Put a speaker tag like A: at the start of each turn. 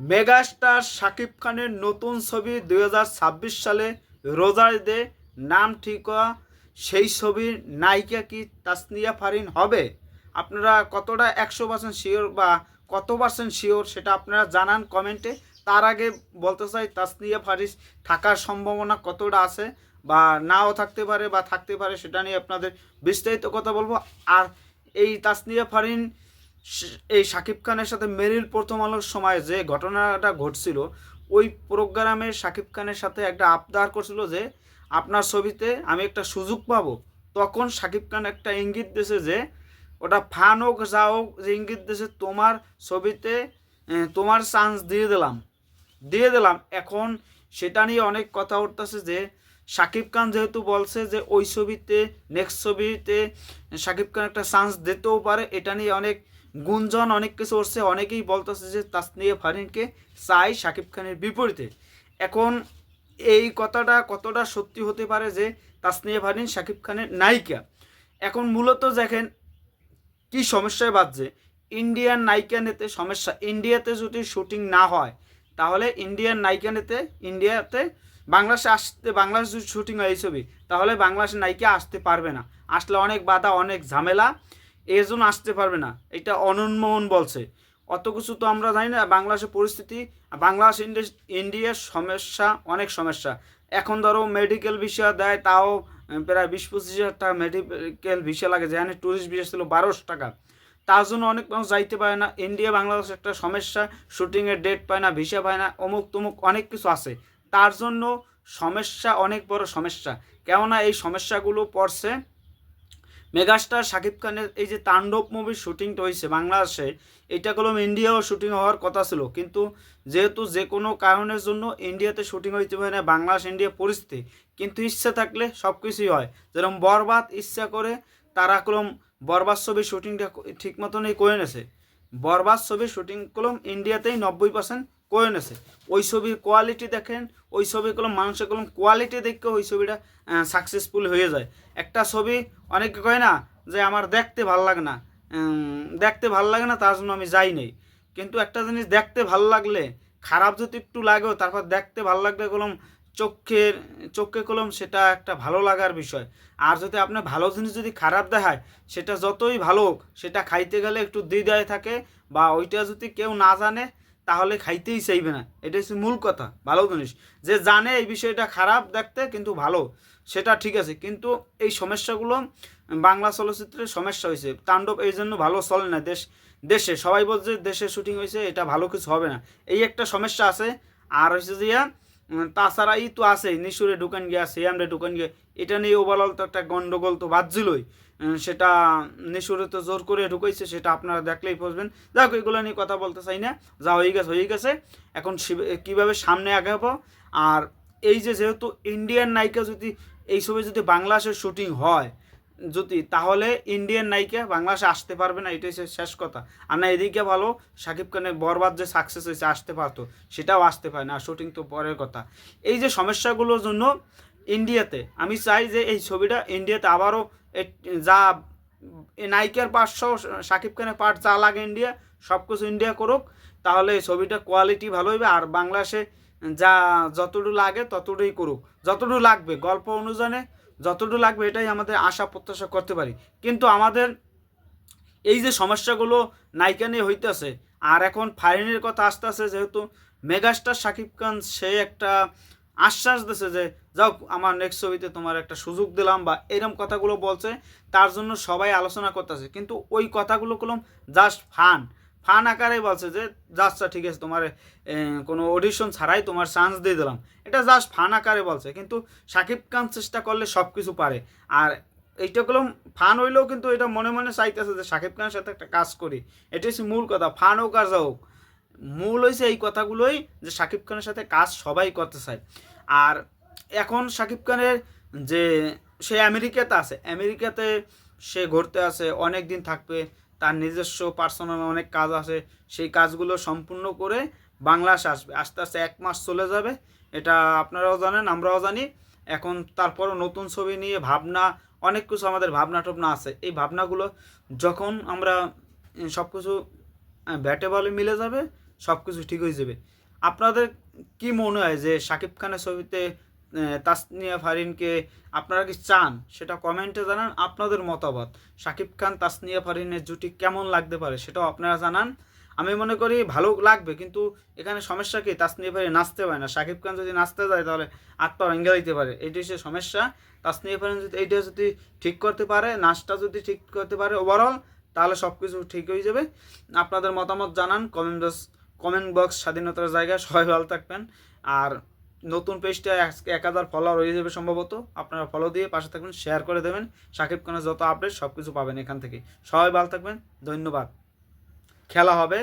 A: Megastar Shakib খানের নতুন ছবি দু হাজার ছাব্বিশ সালে রোজার দে নাম ঠিক সেই ছবির নায়িকা কি তাসনিয়া ফারিন হবে? আপনারা কতটা একশো পার্সেন্ট শিওর বা কত পার্সেন্ট শিওর সেটা আপনারা জানান কমেন্টে। তার আগে বলতে চাই, তাসনিয়া ফারিস থাকার সম্ভাবনা কতটা আছে বা নাও থাকতে পারে বা থাকতে পারে সেটা নিয়ে আপনাদের বিস্তারিত কথা বলব। আর এই তাসনিয়া ফারিন এই শাকিব খানের সাথে মেরিল প্রথম আলোর সময় যে ঘটনাটা ঘটছিল, ওই প্রোগ্রামে শাকিব খানের সাথে একটা আবদার করছিল যে, আপনার ছবিতে আমি একটা সুযোগ পাবো। তখন শাকিব খান একটা ইঙ্গিত দিয়েছে যে, ওটা ফান হোক, যা হোক, যে ইঙ্গিত দিয়েছে, তোমার ছবিতে তোমার চান্স দিয়ে দিলাম। দিয়ে দিলাম। এখন সেটা নিয়ে অনেক কথা উঠতেছে যে শাকিব খান যেহেতু বলছে যে, ওই ছবিতে নেক্সট ছবিতে শাকিব খান একটা চান্স দিতেও পারে, এটা নিয়ে অনেক গুঞ্জন অনেক কিছু উঠছে অনেকেই বলতেছে যে তাসনিয়া ফারিনকে চাই শাকিব খানের বিপরীতে। এখন এই কথাটা কতটা সত্যি হতে পারে যে তাসনিয়া ফারিন শাকিব খানের নায়িকা? এখন মূলত দেখেন কি সমস্যায় বাজছে ইন্ডিয়ান নায়িকা নিতে সমস্যা। ইন্ডিয়াতে যদি শুটিং না হয়, তাহলে ইন্ডিয়ান নায়িকা নিতে, ইন্ডিয়াতে বাংলাদেশে আসতে, বাংলাদেশ যদি শুটিং হয় এই ছবি, তাহলে বাংলাদেশের নায়িকা আসতে পারবে না। আসলে অনেক বাধা, অনেক ঝামেলা। এই জন্য আসতে পারবে না। এটা অনন্মোহন বলছে। অত কিছু তো আমরা জানি না, বাংলাদেশের পরিস্থিতি, বাংলাদেশ ইন্ডিয়া- ইন্ডিয়ার সমস্যা, অনেক সমস্যা। এখন ধরো মেডিকেল ভিসা দেয়, তাও প্রায় বিশ পঁচিশ হাজার টাকা মেডিকেল ভিসা লাগে, যেখানে ট্যুরিস্ট ভিসা ছিল বারোশো টাকা। তার জন্য অনেক মানুষ যাইতে পারে না। ইন্ডিয়া, বাংলাদেশ একটা সমস্যা শুটিংয়ের ডেট পায় না ভিসা পায় না, অমুক তমুক অনেক কিছু আছে। তার জন্য সমস্যা অনেক বড় সমস্যা। কেননা এই সমস্যাগুলো পড়ছে মেগাস্টার শাকিব খানের এই যে তাণ্ডব মুভির শুটিংটা হয়েছে বাংলাদেশে, এটা কলম ইন্ডিয়াও শুটিং হওয়ার কথা ছিল। কিন্তু যেহেতু যে কোনো কারণের জন্য ইন্ডিয়াতে শুটিং হইতে পারে না, বাংলাদেশ ইন্ডিয়া পরিস্থিতি। কিন্তু ইচ্ছা থাকলে সব কিছুই হয়। যেরকম বরবাদ ইচ্ছা করে, তারা কলম বরবাদ ছবির শুটিংটা ঠিক মতনই করে নেছে। বরবাদ ছবির শুটিং কলম ইন্ডিয়াতেই নব্বই পার্সেন্ট করে নেছে ওই ছবির কোয়ালিটি দেখেন, ওই ছবি কলম, মানুষের কলম কোয়ালিটি দেখে ওই ছবিটা সাকসেসফুল হয়ে যায়। একটা ছবি অনেকে কয় না যে আমার দেখতে ভালো লাগে না। দেখতে ভালো লাগে না, তার জন্য আমি যাই নাই। কিন্তু একটা জিনিস দেখতে ভালো লাগলে, খারাপ যদি একটু লাগেও তারপর দেখতে ভালো লাগলে কলম, চোখের চোখে কলম, সেটা একটা ভালো লাগার বিষয়। আর যদি আপনার ভালো জিনিস যদি খারাপ দেখায়, সেটা যতই ভালো সেটা খাইতে গেলে একটু দ্বিধায় থাকে, বা ওইটা যদি কেউ না জানে তাহলে খাইতেই চাইবে না। এটা হচ্ছে মূল কথা, ভালো জিনিস। যে জানে এই বিষয়টা খারাপ দেখতে, কিন্তু ভালো, সেটা ঠিক আছে। কিন্তু এই সমস্যাগুলো, বাংলা চলচ্চিত্রের সমস্যা হয়েছে। তাণ্ডব এই জন্য ভালো চলে না দেশ, দেশে। সবাই বলছে দেশে শুটিং হয়েছে, এটা ভালো কিছু হবে না। এই একটা সমস্যা আছে। আর হচ্ছে যে তাছাড়া ই তো আছে, নিশুরে ঢুকান গিয়া সিয়ামরে ঢুকান গিয়া। এটা নিয়ে ওভারঅল তো একটা গন্ডগোল তো বাজছিলই। সেটা নিশুরে তো জোর করে ঢুকাইছে, সেটা আপনারা দেখলেই বুঝবেন। যাক, এগুলো নিয়ে কথা বলতে চাই না। যা হয়ে গেছে হয়ে গেছে। এখন কীভাবে সামনে আগাবো আর এই যে যেহেতু ইন্ডিয়ান নায়িকা যদি এই ছবি যদি বাংলাদেশের শুটিং হয়, যদি, তাহলে ইন্ডিয়ান নায়িকা বাংলাদেশে আসতে পারবে না, এটাই শেষ কথা। আর না, এদিকে ভালো, সাকিব খানের বরবাদ যে সাকসেস হয়েছে, আসতে পারতো, সেটাও আসতে পারে না শুটিং তো পরের কথা। এই যে সমস্যাগুলোর জন্য ইন্ডিয়াতে আমি চাই যে এই ছবিটা ইন্ডিয়াতে আবারও যা নায়িকার পার্ট সহ শাকিব খানের পার্ট যা লাগে ইন্ডিয়া সব কিছু ইন্ডিয়া করুক, তাহলে ছবিটা কোয়ালিটি ভালো হইবে আর বাংলাদেশে যা যতটুকু লাগে ততটুকুই করুক। যতটুকু লাগবে, গল্প অনুযায়ী যতটুকু লাগবে এটাই আমাদের আশা, প্রত্যাশা করতে পারি। কিন্তু আমাদের এই যে সমস্যাগুলো নায়িকা নিয়ে হইতেছে, আর এখন ফাইনের কথা আসতে আসে যেহেতু মেগাস্টার শাকিব খান, সে একটা আশ্বাস দিছে যে, যাও, আমার নেক্সট ছবিতে তোমার একটা সুযোগ দিলাম বা এরকম কথাগুলো বলছে। তার জন্য সবাই আলোচনা করতেছে। কিন্তু ওই কথাগুলো কলম জাস্ট ফান। ফান আকারে বলছে যে জাস্টটা ঠিক আছে, তোমার কোনো অডিশন ছাড়াই তোমার চান্স দিয়ে দিলাম। এটা জাস্ট ফান আকারে বলছে। কিন্তু শাকিব খান চেষ্টা করলে সব কিছু পারে। আর এইটা কলম ফান হইলেও কিন্তু এটা মনে মনে চাইতেছে যে শাকিব খানের সাথে একটা কাজ করি। এটা হচ্ছে মূল কথা। ফান হোক আর যা হোক। মূল হয়েছে এই কথাগুলোই যে শাকিব খানের সাথে কাজ সবাই করতে চায় আর এখন শাকিব খানের যে সে আমেরিকাতে আছে, আমেরিকাতে সে ঘুরতে আছে অনেক দিন থাকবে, তার নিজস্ব পার্সোনাল অনেক কাজ আছে, সেই কাজগুলো সম্পূর্ণ করে বাংলাদেশে আসবে, আস্তে আস্তে এক মাস চলে যাবে, এটা আপনারাও জানেন, আমরাও জানি। এখন তারপরও নতুন ছবি নিয়ে ভাবনা, অনেক কিছু আমাদের ভাবনা টবনা আছে। এই ভাবনাগুলো যখন আমরা সব কিছু ব্যাটে বলে মিলে যাবে সব কিছু ঠিক হয়ে যাবে। আপনাদের কি মনে হয় যে শাকিব খানের ছবিতে তাসনিয়া ফারিনকে আপনারা কি চান? সেটা কমেন্টে জানান। আপনাদের মতামত? শাকিব খান, তাসনিয়া ফারিনের জুটি কেমন লাগতে পারে সেটাও আপনারা জানান। আমি মনে করি ভালো লাগবে, কিন্তু এখানে সমস্যা কি? তাসনিয়া ফারিন নাচতে পারে না। শাকিব খান যদি নাচতে যায়, তাহলে আত্মা ভেঙে দিতে পারে। এইটাই সে সমস্যা। তাসনিয়া ফারিন যদি এইটা যদি ঠিক করতে পারে, নাচটা যদি ঠিক করতে পারে ওভারঅল তাহলে সব কিছু ঠিক হয়ে যাবে। আপনাদের মতামত জানান কমেন্ট বক্স কমেন্ট বক্স স্বাধীনতার জায়গায় সবাই ভালো থাকবেন। আর নতুন পেজটা এক হাজার ফলোয়ার হয়ে যাবে সম্ভবত। আপনারা ফলো দিয়ে পাশে থাকবেন শেয়ার করে দেবেন। সাকিব খানের যত আপডেট সব কিছু পাবেন এখান থেকে। সবাই ভালো থাকবেন, ধন্যবাদ। খেলা হবে।